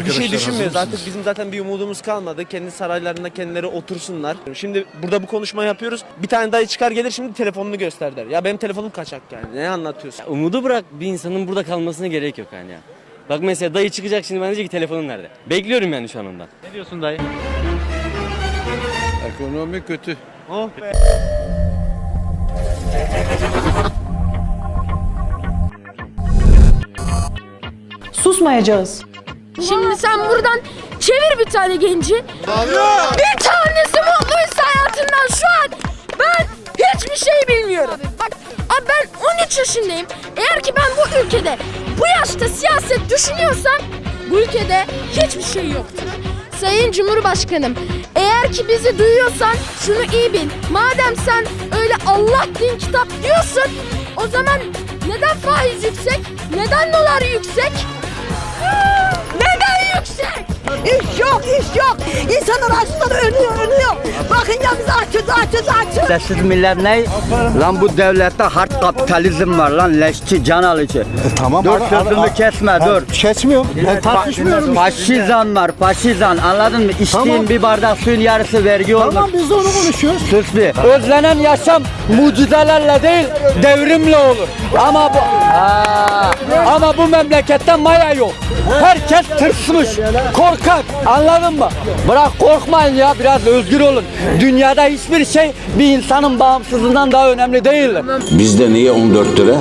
Bir şey düşünmüyoruz. Artık bizim zaten bir umudumuz kalmadı. Kendi saraylarında kendileri otursunlar. Şimdi burada bu konuşma yapıyoruz. Bir tane dayı çıkar gelir şimdi telefonunu göster der. Ya benim telefonum kaçak yani. Ne anlatıyorsun? Umudu bırak bir insanın burada kalmasına gerek yok yani ya. Bak mesela dayı çıkacak şimdi bana diyecek ki telefonun nerede? Bekliyorum yani şu an ondan. Ne diyorsun dayı? Ekonomi kötü. Oh be. Susmayacağız. Şimdi sen buradan çevir bir tane genci. Bir tanesi mutluysa hayatından şu an ben hiçbir şey bilmiyorum. Bak abi ben 13 yaşındayım. Eğer ki ben bu ülkede bu yaşta siyaset düşünüyorsam bu ülkede hiçbir şey yoktur. Sayın Cumhurbaşkanım eğer ki bizi duyuyorsan şunu iyi bil. Madem sen öyle Allah din kitap diyorsun o zaman neden faiz yüksek? Neden dolar yüksek? Biz açız, açız, açız. Sessiz millet ne? Lan bu devlette hard kapitalizm var lan leşçi can alıcı. Tamam Dur abi, sözümü abi, kesme abi, dur. Kesmiyorum. Ben tartışmıyorum. Faşizan var faşizan anladın mı? İçtiğin Tamam. bir bardak suyun yarısı vergi Tamam olmuş. biz de onu konuşuyoruz. Sus bir. Özlenen yaşam mucizelerle değil devrimle olur. Ama bu Aa, ama bu memlekette maya yok. Herkes tırsmış, korkak. Anladın mı? Bırak korkmayın ya biraz özgür olun. Dünyada hiçbir şey bir insanın bağımsızlığından daha önemli değildir. Bizde niye 14 lira?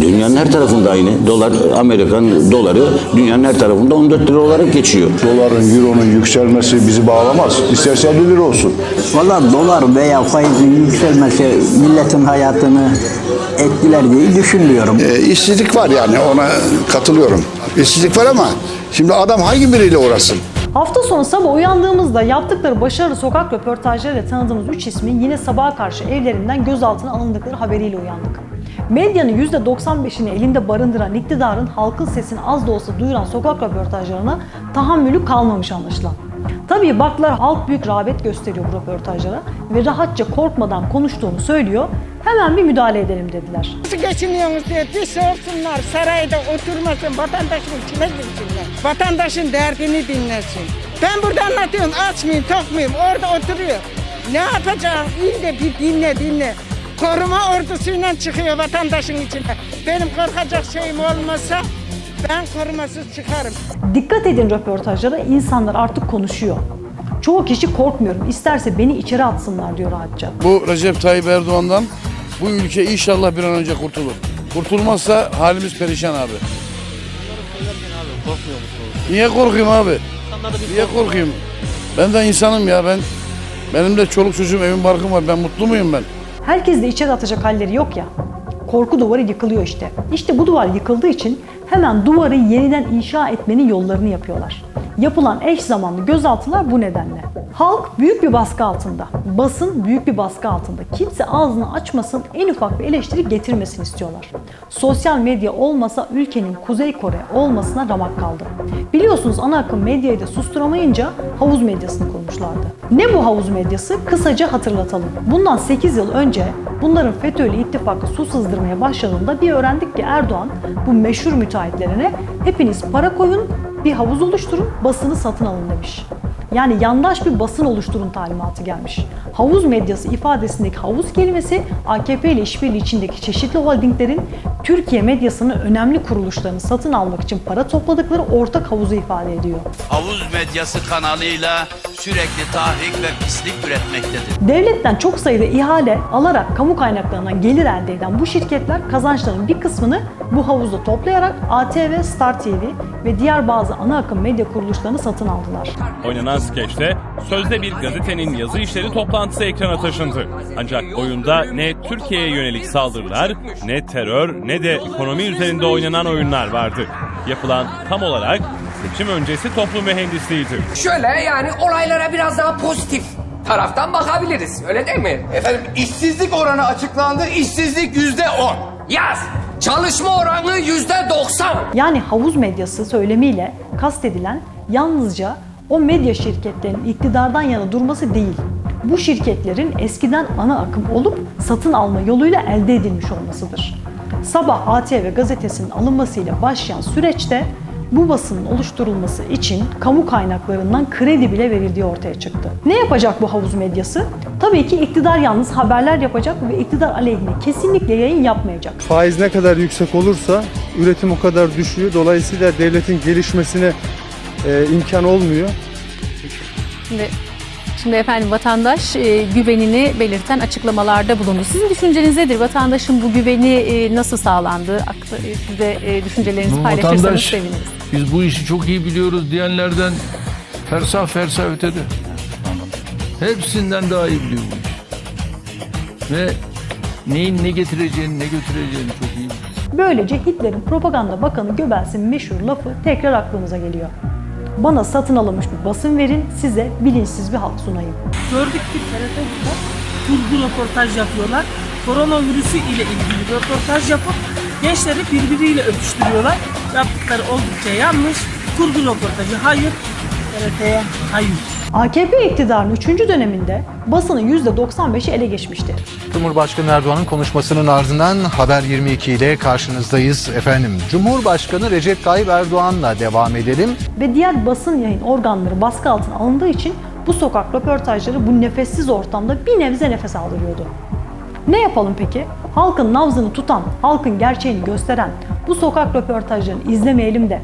Dünyanın her tarafında aynı. Dolar, Amerikan doları dünyanın her tarafında 14 lira olarak geçiyor. Doların, euronun yükselmesi bizi bağlamaz. İsterse 50 lira olsun. Valla dolar veya faizin yükselmesi milletin hayatını etkiler diye düşünmüyorum. Ee, işsizlik var yani ona katılıyorum. İşsizlik var ama şimdi adam hangi biriyle uğraşsın? Hafta sonu sabah uyandığımızda yaptıkları başarılı sokak röportajlarıyla tanıdığımız 3 ismin yine sabaha karşı evlerinden gözaltına alındıkları haberiyle uyandık. Medyanın %95'ini elinde barındıran iktidarın halkın sesini az da olsa duyuran sokak röportajlarına tahammülü kalmamış anlaşılan. Tabii baklar halk büyük rağbet gösteriyor bu röportajlara ve rahatça korkmadan konuştuğunu söylüyor. Hemen bir müdahale edelim dediler. Nasıl geçiniyorsunuz diye bir sorsunlar. Sarayda oturmasın, vatandaşın içine girsinler. Vatandaşın derdini dinlesin. Ben burada anlatıyorum, aç mıyım, tok muyum? Orada oturuyor. Ne yapacağım? İyi de bir dinle, dinle. Koruma ordusuyla çıkıyor vatandaşın içine. Benim korkacak şeyim olmasa ben korumasız çıkarım. Dikkat edin röportajlara insanlar artık konuşuyor. Çoğu kişi korkmuyorum isterse beni içeri atsınlar diyor rahatça. Bu Recep Tayyip Erdoğan'dan bu ülke inşallah bir an önce kurtulur. Kurtulmazsa halimiz perişan abi. Niye korkayım abi? Niye korkayım? Ben de insanım ya ben. Benim de çoluk çocuğum evim barkım var. Ben mutlu muyum ben? Herkes de içeri atacak halleri yok ya. Korku duvarı yıkılıyor işte. İşte bu duvar yıkıldığı için hemen duvarı yeniden inşa etmenin yollarını yapıyorlar. Yapılan eş zamanlı gözaltılar bu nedenle. Halk büyük bir baskı altında. Basın büyük bir baskı altında. Kimse ağzını açmasın, en ufak bir eleştiri getirmesin istiyorlar. Sosyal medya olmasa ülkenin Kuzey Kore olmasına ramak kaldı. Biliyorsunuz ana akım medyayı da susturamayınca havuz medyasını kurmuşlardı. Ne bu havuz medyası? Kısaca hatırlatalım. Bundan 8 yıl önce bunların FETÖ'yle ittifakı su sızdırmaya başladığında bir öğrendik ki Erdoğan bu meşhur müteahhitlerine hepiniz para koyun, bir havuz oluşturun, basını satın alın demiş. Yani yandaş bir basın oluşturun talimatı gelmiş. Havuz medyası ifadesindeki havuz kelimesi AKP ile işbirliği içindeki çeşitli holdinglerin Türkiye medyasının önemli kuruluşlarını satın almak için para topladıkları ortak havuzu ifade ediyor. Havuz medyası kanalıyla sürekli tahrik ve pislik üretmektedir. Devletten çok sayıda ihale alarak kamu kaynaklarından gelir elde eden bu şirketler kazançların bir kısmını bu havuzda toplayarak ATV, Star TV ve diğer bazı ana akım medya kuruluşlarını satın aldılar. Oynanan skeçte sözde bir gazetenin yazı işleri toplantısı ekrana taşındı. Ancak oyunda ne Türkiye'ye yönelik saldırılar, ne terör, ne de ekonomi üzerinde oynanan oyunlar vardı. Yapılan tam olarak seçim öncesi toplum mühendisliğiydi. Şöyle yani olaylara biraz daha pozitif taraftan bakabiliriz. Öyle değil mi? Efendim işsizlik oranı açıklandı. İşsizlik yüzde 10. Yaz. Çalışma oranı yüzde 90. Yani havuz medyası söylemiyle kastedilen yalnızca o medya şirketlerinin iktidardan yana durması değil. Bu şirketlerin eskiden ana akım olup satın alma yoluyla elde edilmiş olmasıdır. Sabah ATV gazetesinin alınmasıyla başlayan süreçte Bu basının oluşturulması için kamu kaynaklarından kredi bile verildiği ortaya çıktı. Ne yapacak bu havuz medyası? Tabii ki iktidar yalnız haberler yapacak ve iktidar aleyhine kesinlikle yayın yapmayacak. Faiz ne kadar yüksek olursa üretim o kadar düşüyor. Dolayısıyla devletin gelişmesine e, imkan olmuyor. Şimdi, şimdi efendim vatandaş e, güvenini belirten açıklamalarda bulundu. Sizin düşünceniz nedir? Vatandaşın bu güveni e, nasıl sağlandı? Aklı, e, siz de e, düşüncelerinizi paylaşırsanız vatandaş- seviniriz. Biz bu işi çok iyi biliyoruz diyenlerden fersah fersah ötede. Hepsinden daha iyi biliyor bu iş. Ve neyin ne getireceğini ne götüreceğini çok iyi biliyor. Böylece Hitler'in propaganda bakanı Göbels'in meşhur lafı tekrar aklımıza geliyor. Bana satın alınmış bir basın verin, size bilinçsiz bir halk sunayım. Gördük ki TRT'de kurgu röportaj yapıyorlar. Koronavirüsü ile ilgili röportaj yapıp gençleri birbiriyle öpüştürüyorlar. Yaptıkları oldukça yanlış. Kurgu röportajı hayır, TRT'ye hayır. AKP iktidarının 3. döneminde basının %95'i ele geçmişti. Cumhurbaşkanı Erdoğan'ın konuşmasının ardından Haber 22 ile karşınızdayız efendim. Cumhurbaşkanı Recep Tayyip Erdoğan'la devam edelim. Ve diğer basın yayın organları baskı altına alındığı için bu sokak röportajları bu nefessiz ortamda bir nebze nefes aldırıyordu. Ne yapalım peki? Halkın nabzını tutan, halkın gerçeğini gösteren bu sokak röportajlarını izlemeyelim de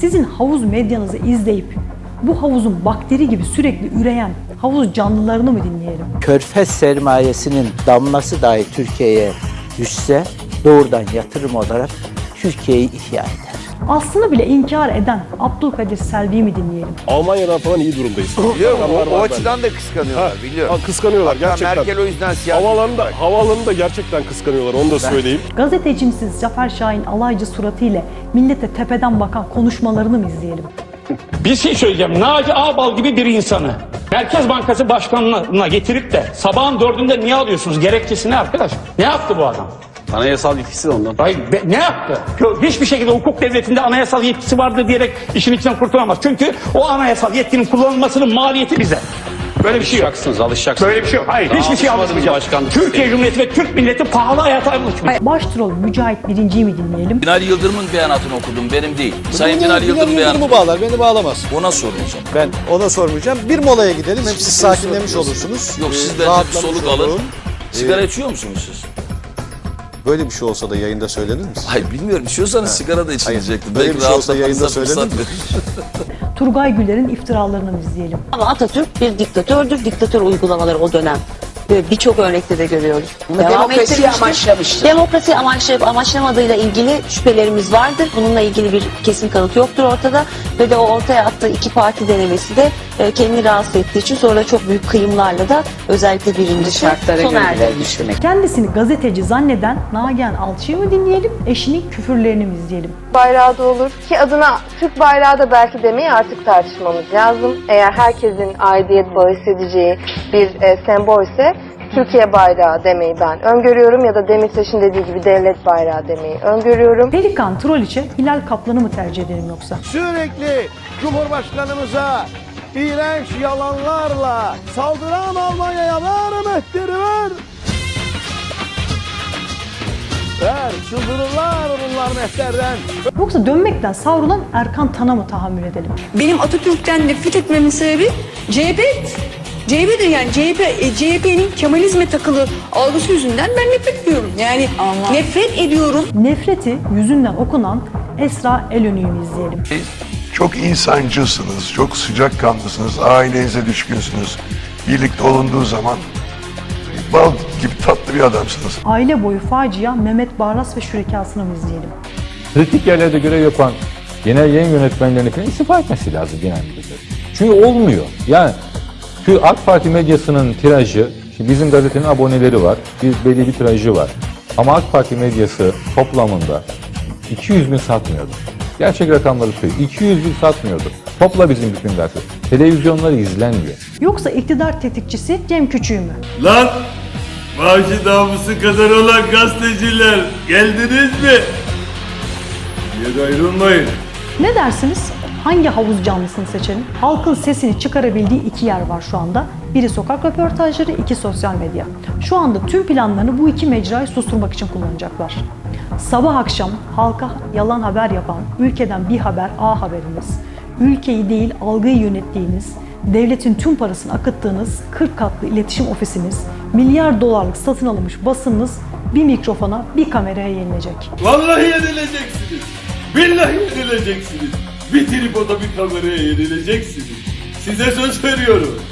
sizin havuz medyanızı izleyip bu havuzun bakteri gibi sürekli üreyen havuz canlılarını mı dinleyelim? Körfez sermayesinin damlası dahi Türkiye'ye düşse doğrudan yatırım olarak Türkiye'yi ihya eder. Aslını bile inkar eden Abdülkadir Selvi'yi mi dinleyelim? Almanya'dan falan iyi durumdayız. Biliyorum o, o açıdan da kıskanıyorlar Ha, biliyorum. Ha, kıskanıyorlar Hatta gerçekten. Merkel o yüzden siyasi. Havalarını da, havalarını da gerçekten kıskanıyorlar onu da söyleyeyim. Gazetecimsiz Zafer Şahin alaycı suratıyla millete tepeden bakan konuşmalarını mı izleyelim? Bir şey söyleyeceğim. Naci Ağbal gibi bir insanı Merkez Bankası Başkanlığı'na getirip de sabahın dördünde niye alıyorsunuz? Gerekçesi ne arkadaş? Ne yaptı bu adam? Anayasal yetkisi de ondan. Hayır, be- ne yaptı? Hiçbir şekilde hukuk devletinde anayasal yetkisi vardır diyerek işin içinden kurtulamaz. Çünkü o anayasal yetkinin kullanılmasının maliyeti bize. Böyle bir şey yok. Alışacaksınız, alışacaksınız. Böyle bir şey yok. Hayır, Daha hiçbir şey alışmayacağız. başkanlık Türkiye sistemi. Cumhuriyeti ve Türk milleti pahalı hayata alışmış. Başrol Mücahit Birinci'yi mi dinleyelim? Binali Yıldırım'ın beyanatını okudum benim değil. Sayın Binali Yıldırım beyanatı. bağlar, beni bağlamaz. Ona sormayacağım. Ben ona sormayacağım. Bir molaya gidelim. Hem siz sakinlemiş olursunuz. Yok siz Ee, bir rahatlamış soluk alın. Sigara içiyor musunuz siz? Böyle bir şey olsa da yayında söylenir misin? Hayır bilmiyorum içiyorsanız sigara da içilecekti. böyle Belki bir şey olsa yayında söylenir mi? Turgay Güler'in iftiralarını izleyelim? Ama Atatürk bir diktatördür. Diktatör uygulamaları o dönem ve birçok örnekte de görüyoruz. Ettirmiştir. amaçlamıştır. Demokrasi amaçlayıp amaçlamadığıyla ilgili şüphelerimiz vardır. Bununla ilgili bir kesin kanıt yoktur ortada. Ve de o ortaya attığı iki parti denemesi de e, kendini rahatsız ettiği için sonra çok büyük kıyımlarla da özellikle birincisi sona erdirilmiştir. Kendisini gazeteci zanneden Nagihan Alçı'yı mı dinleyelim, eşinin küfürlerini mi izleyelim? bayrağı da olur ki adına Türk bayrağı da belki demeyi artık tartışmamız lazım. Eğer herkesin aidiyet bağı hissedeceği bir e, sembolse Türkiye bayrağı demeyi ben öngörüyorum ya da Demirtaş'ın dediği gibi devlet bayrağı demeyi öngörüyorum. Pelikan Troliç'e Hilal Kaplan'ı mı tercih edelim yoksa? Sürekli Cumhurbaşkanımıza iğrenç yalanlarla saldıran Almanya'ya ver mehteri ver. Ver çıldırırlar bunlar mehterden. Yoksa dönmekten savrulan Erkan Tan'a mı tahammül edelim? Benim Atatürk'ten nefret etmemin sebebi CHP. CHP'dir yani CHP, e, CHP'nin Kemalizme takılı algısı yüzünden ben nefret ediyorum. Yani nefret ediyorum. Nefreti yüzünden okunan Esra Elönü'yü izleyelim? Çok insancısınız, çok sıcakkanlısınız, ailenize düşkünsünüz. Birlikte olunduğu zaman bal gibi tatlı bir adamsınız. Aile boyu facia Mehmet Barlas ve şürekasını mı izleyelim? kritik yerlerde görev yapan genel yayın yönetmenlerinin falan istifa etmesi lazım genel müdürleri. Çünkü olmuyor. Yani şu AK Parti medyasının tirajı, şimdi bizim gazetenin aboneleri var, bir belli bir tirajı var. Ama AK Parti medyası toplamında 200 bin satmıyordu. Gerçek rakamları söylüyor. 200 bin satmıyordu. Topla bizim bütün gazete. Televizyonları izlenmiyor. Yoksa iktidar tetikçisi Cem Küçüğü mü? Lan maaşı namusu kadar olan gazeteciler geldiniz mi? Yere ayrılmayın. Ne dersiniz? Hangi havuz canlısını seçelim? Halkın sesini çıkarabildiği iki yer var şu anda. Biri sokak röportajları, iki sosyal medya. Şu anda tüm planlarını bu iki mecrayı susturmak için kullanacaklar. Sabah akşam halka yalan haber yapan ülkeden bir haber A haberiniz, ülkeyi değil algıyı yönettiğiniz, devletin tüm parasını akıttığınız 40 katlı iletişim ofisiniz, milyar dolarlık satın alınmış basınınız bir mikrofona, bir kameraya yenilecek. Vallahi yenileceksiniz. Billahi yenileceksiniz. Bir tripoda bir kameraya yenileceksiniz. Size söz veriyorum.